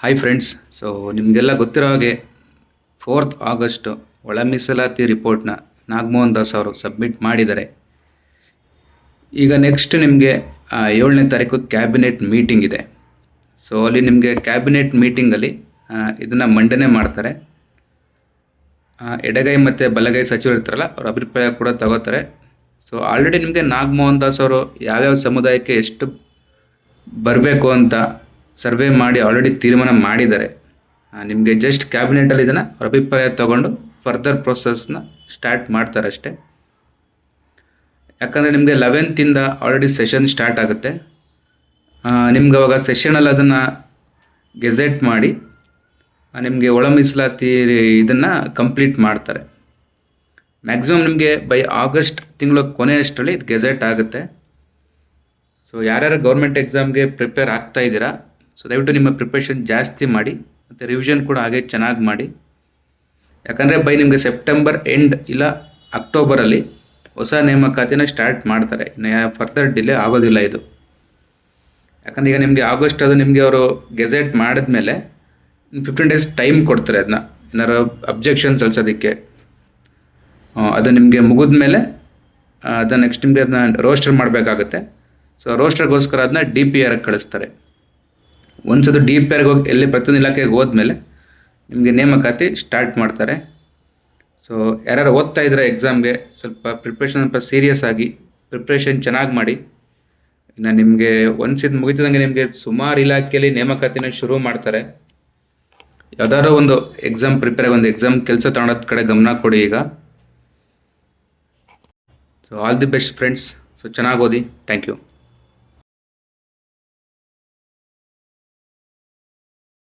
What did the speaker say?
Hi friends so ನಿಮಗೆಲ್ಲ ಗೊತ್ತಿರೋ ಹಾಗೆ ಫೋರ್ತ್ ಆಗಸ್ಟ್ ಒಳ ಮೀಸಲಾತಿ ರಿಪೋರ್ಟ್ನ ನಾಗಮೋಹನ್ ದಾಸ್ ಅವರು ಸಬ್ಮಿಟ್ ಮಾಡಿದ್ದಾರೆ. ಈಗ ನೆಕ್ಸ್ಟ್ ನಿಮಗೆ ಏಳನೇ ತಾರೀಕು ಕ್ಯಾಬಿನೆಟ್ ಮೀಟಿಂಗ್ ಇದೆ. ಸೊ ಅಲ್ಲಿ ನಿಮಗೆ ಕ್ಯಾಬಿನೆಟ್ ಮೀಟಿಂಗಲ್ಲಿ ಇದನ್ನು ಮಂಡನೆ ಮಾಡ್ತಾರೆ. ಎಡಗೈ ಮತ್ತು ಬಲಗೈ ಸಚಿವರು ಇರ್ತಾರಲ್ಲ, ಅವ್ರ ಅಭಿಪ್ರಾಯ ಕೂಡ ತಗೋತಾರೆ. ಸೊ ಆಲ್ರೆಡಿ ನಿಮಗೆ ನಾಗಮೋಹನ್ ದಾಸ್ ಅವರು ಯಾವ್ಯಾವ ಸಮುದಾಯಕ್ಕೆ ಎಷ್ಟು ಬರಬೇಕು ಅಂತ ಸರ್ವೆ ಮಾಡಿ ಆಲ್ರೆಡಿ ತೀರ್ಮಾನ ಮಾಡಿದ್ದಾರೆ. ನಿಮಗೆ ಜಸ್ಟ್ ಕ್ಯಾಬಿನೆಟಲ್ಲಿ ಇದನ್ನು ಅವ್ರ ಅಭಿಪ್ರಾಯ ತಗೊಂಡು ಫರ್ದರ್ ಪ್ರೊಸೆಸ್ನ ಸ್ಟಾರ್ಟ್ ಮಾಡ್ತಾರೆ ಅಷ್ಟೇ ಯಾಕಂದರೆ ನಿಮಗೆ ಲೆವೆಂತಿಂದ ಆಲ್ರೆಡಿ ಸೆಷನ್ ಸ್ಟಾರ್ಟ್ ಆಗುತ್ತೆ. ನಿಮ್ಗೆ ಅವಾಗ ಸೆಷನಲ್ಲಿ ಅದನ್ನು ಗೆಜೆಟ್ ಮಾಡಿ ನಿಮಗೆ ಒಳ ಮೀಸಲಾತಿ ಇದನ್ನು ಕಂಪ್ಲೀಟ್ ಮಾಡ್ತಾರೆ. ಮ್ಯಾಕ್ಸಿಮಮ್ ನಿಮಗೆ ಬೈ ಆಗಸ್ಟ್ ತಿಂಗಳ ಕೊನೆಯಷ್ಟರಲ್ಲಿ ಇದು ಗೆಜೆಟ್ ಆಗುತ್ತೆ. ಸೊ ಯಾರ್ಯಾರು ಗೌರ್ಮೆಂಟ್ ಎಕ್ಸಾಮ್ಗೆ ಪ್ರಿಪೇರ್ ಆಗ್ತಾ ಇದ್ದೀರಾ ಸೊ ದಯವಿಟ್ಟು ನಿಮ್ಮ ಪ್ರಿಪ್ರೇಷನ್ ಜಾಸ್ತಿ ಮಾಡಿ, ಮತ್ತು ರಿವಿಷನ್ ಕೂಡ ಹಾಗೆ ಚೆನ್ನಾಗಿ ಮಾಡಿ. ಯಾಕಂದರೆ ಬೈ ನಿಮಗೆ ಸೆಪ್ಟೆಂಬರ್ ಎಂಡ್ ಇಲ್ಲ ಅಕ್ಟೋಬರಲ್ಲಿ ಹೊಸ ನೇಮಕಾತಿನ ಸ್ಟಾರ್ಟ್ ಮಾಡ್ತಾರೆ. ಫರ್ದರ್ ಡಿಲೇ ಆಗೋದಿಲ್ಲ ಇದು. ಯಾಕಂದ್ರೆ ಈಗ ನಿಮಗೆ ಆಗಸ್ಟ್ ಅದು ನಿಮಗೆ ಅವರು ಗೆಜೆಟ್ ಮಾಡಿದ್ಮೇಲೆ ಫಿಫ್ಟೀನ್ ಡೇಸ್ ಟೈಮ್ ಕೊಡ್ತಾರೆ ಅದನ್ನ ಏನಾರು ಅಬ್ಜೆಕ್ಷನ್ ಸಲ್ಲಿಸೋದಕ್ಕೆ ಅದು ನಿಮಗೆ ಮುಗಿದ ಮೇಲೆ ಅದನ್ನ ನೆಕ್ಸ್ಟ್ ನಿಮಗೆ ಅದನ್ನ ರೋಸ್ಟರ್ ಮಾಡಬೇಕಾಗುತ್ತೆ. ಸೊ ರೋಸ್ಟರ್ಗೋಸ್ಕರ ಅದನ್ನ ಡಿ ಪಿ ಆರ್ಗೆ ಕಳಿಸ್ತಾರೆ. ಅದು ಡಿ ಪಿ ಆರ್ಗೆ ಹೋಗಿ ಎಲ್ಲಿ ಪ್ರತಿಯೊಂದು ಇಲಾಖೆಗೆ ಹೋದ್ಮೇಲೆ ನಿಮಗೆ ನೇಮಕಾತಿ ಸ್ಟಾರ್ಟ್ ಮಾಡ್ತಾರೆ. ಸೊ ಯಾರ್ಯಾರು ಓದ್ತಾ ಇದ್ದಾರೆ ಎಕ್ಸಾಮ್ಗೆ ಸ್ವಲ್ಪ ಪ್ರಿಪ್ರೇಷನ್ ಸ್ವಲ್ಪ ಸೀರಿಯಸ್ ಆಗಿ ಪ್ರಿಪ್ರೇಷನ್ ಚೆನ್ನಾಗಿ ಮಾಡಿ. ಇನ್ನು ನಿಮಗೆ ಒಂದ್ಸಿದ ಮುಗಿತಿದಂಗೆ ನಿಮಗೆ ಸುಮಾರು ಇಲಾಖೆಯಲ್ಲಿ ನೇಮಕಾತಿನ ಶುರು ಮಾಡ್ತಾರೆ. ಯಾವ್ದಾದ್ರು ಒಂದು ಎಕ್ಸಾಮ್ ಪ್ರಿಪೇರ್ ಆಗಿ ಒಂದು ಎಕ್ಸಾಮ್ ಕೆಲಸ ತಗೊಳೋದ್ ಕಡೆ ಗಮನ ಕೊಡಿ ಈಗ. So all the best friends so ಚೆನ್ನಾಗಿ ಓದಿ. Thank you